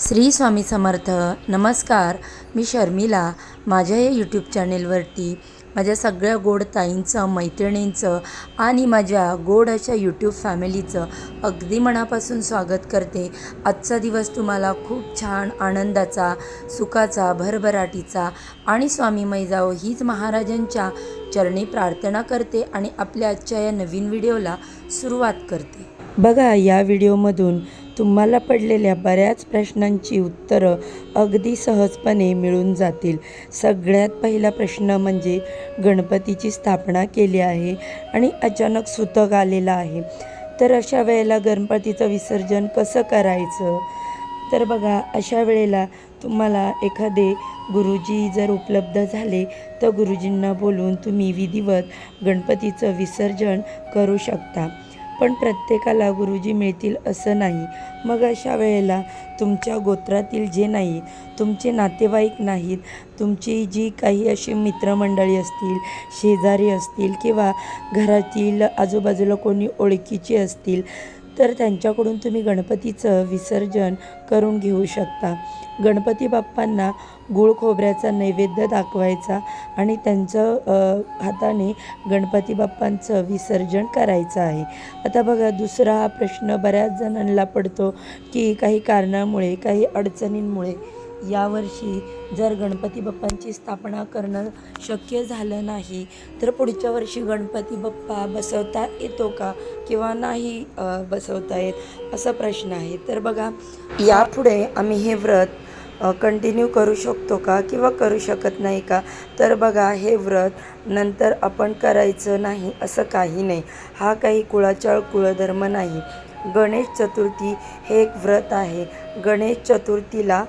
श्री स्वामी समर्थ नमस्कार. मी शर्मिला. माझ्या या यूट्यूब चॅनेलवरती माझ्या सगळ्या गोड ताईंचं मैत्रिणींचं आणि माझ्या गोड अशा यूट्यूब फॅमिलीचं अगदी मनापासून स्वागत करते. आजचा दिवस तुम्हाला खूप छान आनंदाचा सुखाचा भरभराटीचा आणि स्वामीमय मैजाव हीच महाराजांच्या चरणी प्रार्थना करते आणि आपल्या आजच्या या नवीन व्हिडिओला सुरुवात करते. बघा या व्हिडिओमधून तुम्हाला पडलेल्या बऱ्याच प्रश्नांची उत्तरं अगदी सहजपणे मिळून जातील. सगळ्यात पहिला प्रश्न म्हणजे गणपतीची स्थापना केली आहे आणि अचानक सुतक आलेला आहे. तर अशा वेळेला गणपतीचं विसर्जन कसं करायचं? तर बघा अशा वेळेला तुम्हाला एखादे गुरुजी जर उपलब्ध झाले तर गुरुजींना बोलून तुम्ही विधिवत गणपतीचं विसर्जन करू शकता. पण प्रत्येकाला गुरुजी मिळतील असं नाही. मग अशा वेळेला तुमच्या गोत्रातील जे नाही तुमचे नातेवाईक नाहीत तुमची जी काही अशी मित्रमंडळी असतील शेजारी असतील किंवा घरातील आजूबाजूला कोणी ओळखीचे असतील तर त्यांच्याकडून तुम्ही गणपतीचं विसर्जन करून घेऊ शकता. गणपती बाप्पांना गूळ खोबऱ्याचा नैवेद्य दाखवायचा आणि त्यांचं हाताने गणपती बाप्पांचं विसर्जन करायचं आहे. आता बघा दुसरा हा प्रश्न बऱ्याच जणांना पडतो की काही कारणामुळे काही अडचणींमुळे यावर्षी जर गणपती बाप्पांची स्थापना करणं शक्य झालं नाही तर पुढच्या वर्षी गणपती बाप्पा बसवता येतो का? किंवा नाही बसवता येत? असा प्रश्न आहे. तर बघा यापुढे आम्ही हे व्रत कंटिन्यू करू शकतो का किंवा करू शकत नाही का? तर बघा हे व्रत नंतर आपण करायचं नाही असं काही नाही. हा काही कुळाचाळ कुळधर्म नाही. गणेश चतुर्थी हे एक व्रत आहे. गणेश चतुर्थीला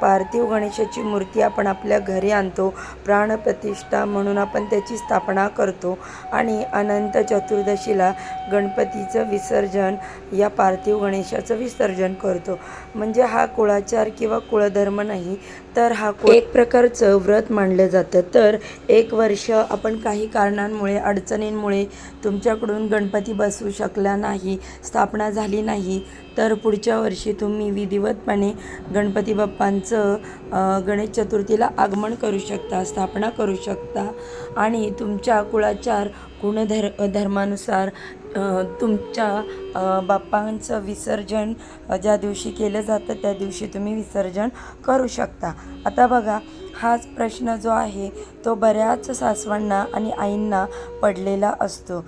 पार्थिव गणेशाची मूर्ती आपण आपल्या घरी आणतो प्राणप्रतिष्ठा म्हणून आपण त्याची स्थापना करतो आणि अनंत चतुर्दशीला गणपतीचं विसर्जन या पार्थिव गणेशाचं विसर्जन करतो. म्हणजे हा कुळाचार किंवा कुळधर्म नाही तर हा एक प्रकारचं व्रत मानलं जातं. तर एक वर्ष आपण काही कारणांमुळे अडचणींमुळे तुमच्याकडून गणपती बसू शकला नाही स्थापना झाली नाही तर पुढच्या वर्षी तुम्ही विधिवतपणे गणपती बाप्पांचं गणेश चतुर्थीला आगमन करू शकता स्थापना करू शकता. आणि तुमच्या कुळाचार गुणधर धर्मानुसार तुमच्या बाप्पांचं विसर्जन ज्या दिवशी केलं जातं त्या दिवशी तुम्ही विसर्जन करू शकता. आता बघा हाच प्रश्न जो आहे तो बऱ्याच सासवांना आणि आईंना पडलेला असतो.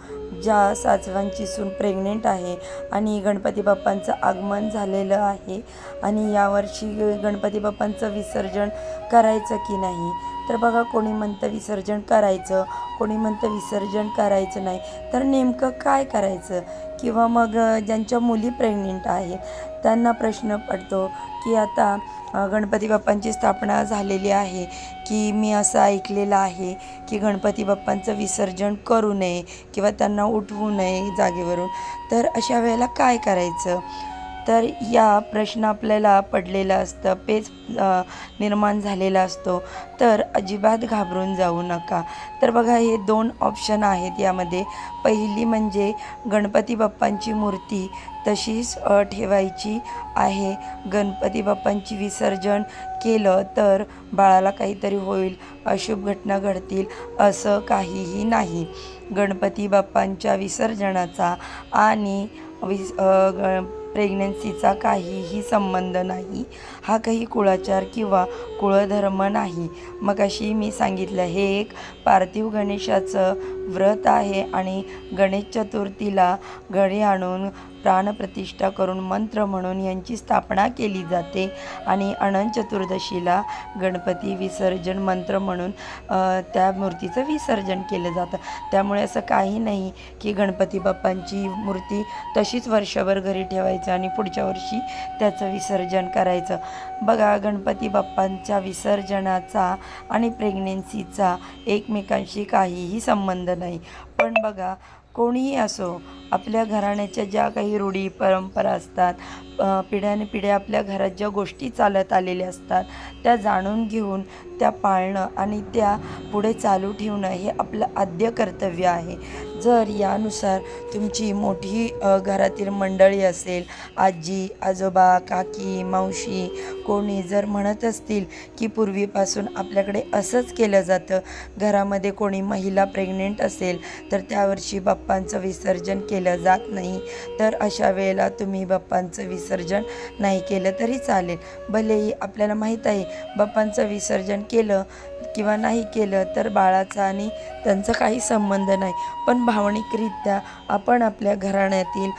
ज्या सासवांची सून प्रेग्नेंट आहे आणि गणपती बाप्पांचं आगमन झालेलं आहे आणि यावर्षी गणपती बाप्पांचं विसर्जन करायचं की नाही? तर बघा कोणी म्हणतं विसर्जन करायचं कोणी म्हणतं विसर्जन करायचं नाही. तर नेमकं काय करायचं? किंवा मग ज्यांच्या मुली प्रेग्नेंट आहेत त्यांना प्रश्न पडतो की आता गणपती बाप्पांची स्थापना झालेली आहे की मी असं ऐकलेलं आहे की गणपती बाप्पांचं विसर्जन करू नये किंवा त्यांना उठवू नये जागेवरून. तर अशा वेळेला काय करायचं? तर या प्रश्न आपल्याला पडलेला असतं पेच निर्माण झालेला असतो. तर अजिबात घाबरून जाऊ नका. तर बघा हे दोन ऑप्शन आहेत यामध्ये. पहिली म्हणजे गणपती बाप्पांची मूर्ती तशीच ठेवायची आहे. गणपती बाप्पांची विसर्जन केलं तर बाळाला काहीतरी होईल अशुभ घटना घडतील असं काहीही नाही. गणपती बाप्पांच्या विसर्जनाचा आणि विस ग प्रेग्नन्सीचा काहीही संबंध नाही. हा काही कुळाचार किंवा कुळधर्म नाही. मग अशी मी सांगितलं हे एक पार्थिव गणेशाचं व्रत आहे आणि गणेश चतुर्थीला घरी आणून प्राणप्रतिष्ठा करून मंत्र म्हणून यांची स्थापना केली जाते. आणि अनंत चतुर्दशीला गणपती विसर्जन मंत्र म्हणून त्या मूर्तीचं विसर्जन केलं जातं. त्यामुळे असं काही नाही की गणपती बाप्पांची मूर्ती तशीच वर्षभर घरी ठेवायचं आणि पुढच्या वर्षी त्याचं विसर्जन करायचं. बघा गणपती बाप्पांच्या विसर्जनाचा आणि प्रेग्नेन्सीचा एकमेकांशी काहीही संबंध नाही. पण बघा कोणीही असो आपल्या घराण्याच्या ज्या काही रूढी परंपरा असतात पिढ्याने पिढ्या आपल्या घरात ज्या गोष्टी चालत आलेल्या असतात त्या जाणून घेऊन त्या पाळणं आणि त्या पुढे चालू ठेवणं हे आपलं आद्य कर्तव्य आहे. जर यानुसार तुमची मोठी घरातील मंडळी असेल आजी आजोबा काकी मावशी कोणी जर म्हणत असतील की पूर्वीपासून आपल्याकडे असंच केलं जातं घरामध्ये कोणी महिला प्रेग्नेंट असेल तर त्यावर्षी बाप्पांचं विसर्जन केलं जात नाही. तर अशा वेळेला तुम्ही बाप्पांचं विसर्जन नाही केलं तरी चालेल. भलेही आपल्याला माहीत आहे बाप्पांचं विसर्जन केलं किंवा नाही केलं तर बाळाचा आणि त्यांचा काही संबंध नाही. पण भावनिकरित्या आपण आपल्या घराण्यातील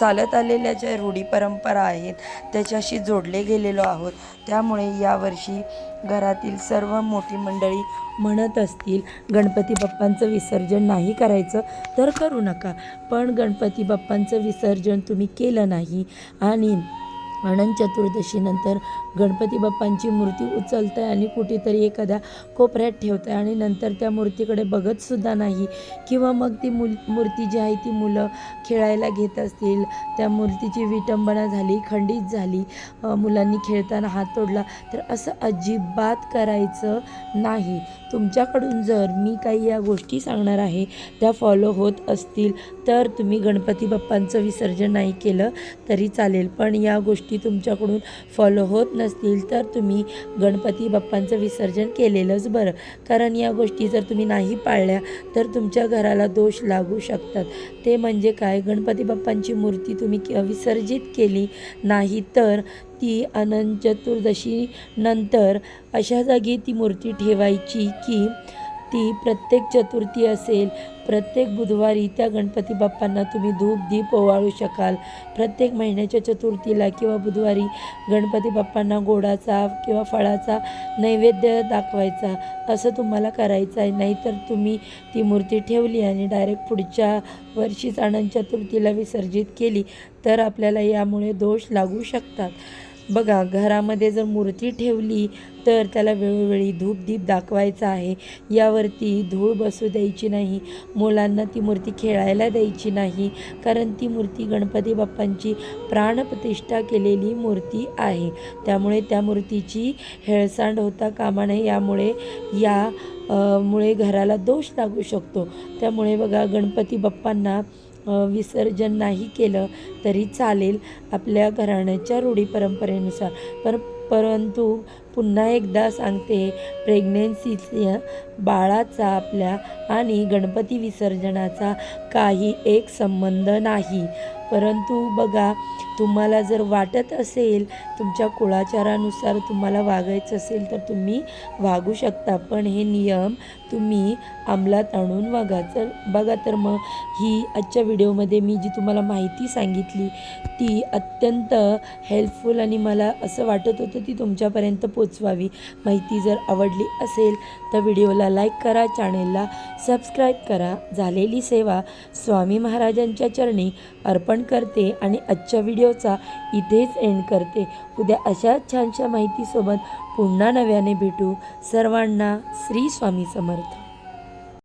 चालत आलेल्या ज्या रूढी परंपरा आहेत त्याच्याशी जोडले गेलेलो आहोत. त्यामुळे यावर्षी घरातील सर्व मोठी मंडळी म्हणत असतील गणपती बाप्पांचं विसर्जन नाही करायचं तर करू नका. पण गणपती बाप्पांचं विसर्जन तुम्ही केलं नाही आणि अनंत चतुर्दशीनंतर गणपती बाप्पांची मूर्ती उचलताय आणि कुठेतरी एखाद्या कोपऱ्यात ठेवताय आणि नंतर त्या मूर्तीकडे बघतसुद्धा नाही. किंवा मग ती मुल मूर्ती जी आहे ती मुलं खेळायला घेत असतील त्या मूर्तीची विटंबना झाली खंडित झाली मुलांनी खेळताना हात तोडला तर असं अजिबात करायचं नाही. तुमच्याकडून जर मी काही या गोष्टी सांगणार आहे त्या फॉलो होत असतील तर तुम्ही गणपती बाप्पांचं विसर्जन नाही केलं तरी चालेल. पण या गोष्टी तुमच्याकडून फॉलो होत नसतील तर तुम्ही गणपती बाप्पांचं विसर्जन केलेलंच बरं. कारण या गोष्टी जर तुम्ही नाही पाळल्या तर तुमच्या घराला दोष लागू शकतात. ते म्हणजे काय? गणपती बाप्पांची मूर्ती तुम्ही विसर्जित केली नाही तर ती अनंत चतुर्दशी नंतर अशा जागी ती मूर्ती ठेवायची की ती प्रत्येक चतुर्थी असेल प्रत्येक बुधवारी त्या गणपती बाप्पांना तुम्ही धूप दीप ओवाळू शकाल. प्रत्येक महिन्याच्या चतुर्थीला किंवा बुधवारी गणपती बाप्पांना गोडाचा किंवा फळाचा नैवेद्य दाखवायचा असं तुम्हाला करायचं आहे. नाहीतर तुम्ही ती मूर्ती ठेवली आणि डायरेक्ट पुढच्या वर्षीच अनंत चतुर्थीला विसर्जित केली तर आपल्याला यामुळे दोष लागू शकतात. बघा घरामध्ये जर मूर्ती ठेवली तर त्याला वेळोवेळी धूपदीप दाखवायचा आहे. यावरती धूळ बसू द्यायची नाही. मुलांना ती मूर्ती खेळायला द्यायची नाही. कारण ती मूर्ती गणपती बाप्पांची प्राणप्रतिष्ठा केलेली मूर्ती आहे. त्यामुळे त्या मूर्तीची हेळसांड होता कामा नये. यामुळे या मुळे घराला दोष लागू शकतो. त्यामुळे बघा गणपती बाप्पांना विसर्जन नाही केलं तरी चालेल आपल्या घराण्याच्या रूढी परंपरेनुसार. पर परंतु पुन्हा एकदा सांगते प्रेग्नेन्सीच्या बाळाचा आपल्या आणि गणपती विसर्जनाचा काही एक संबंध नाही. परंतु बघा तुम्हाला जर वाटत असेल तुमच्या कुळाचारानुसार तुम्हाला वागायचं असेल तर तुम्ही वागू शकता. पण हे नियम तुम्ही अंमलात आणून वागा. तर बघा तर मग ही आजच्या व्हिडिओमध्ये मी जी तुम्हाला माहिती सांगितली ती अत्यंत हेल्पफुल आणि मला असं वाटत होतं ती तुमच्यापर्यंत पोचवावी. माहिती जर आवडली असेल तर व्हिडिओला लाईक करा चॅनेलला सबस्क्राईब करा. झालेली सेवा स्वामी महाराजांच्या चरणी अर्पण करते आणि आजच्या व्हिडिओचा इथेच एंड करते. उद्या अशाच छानशा माहितीसोबत पुन्हा नव्याने भेटू. सर्वांना श्री स्वामी समर्थ.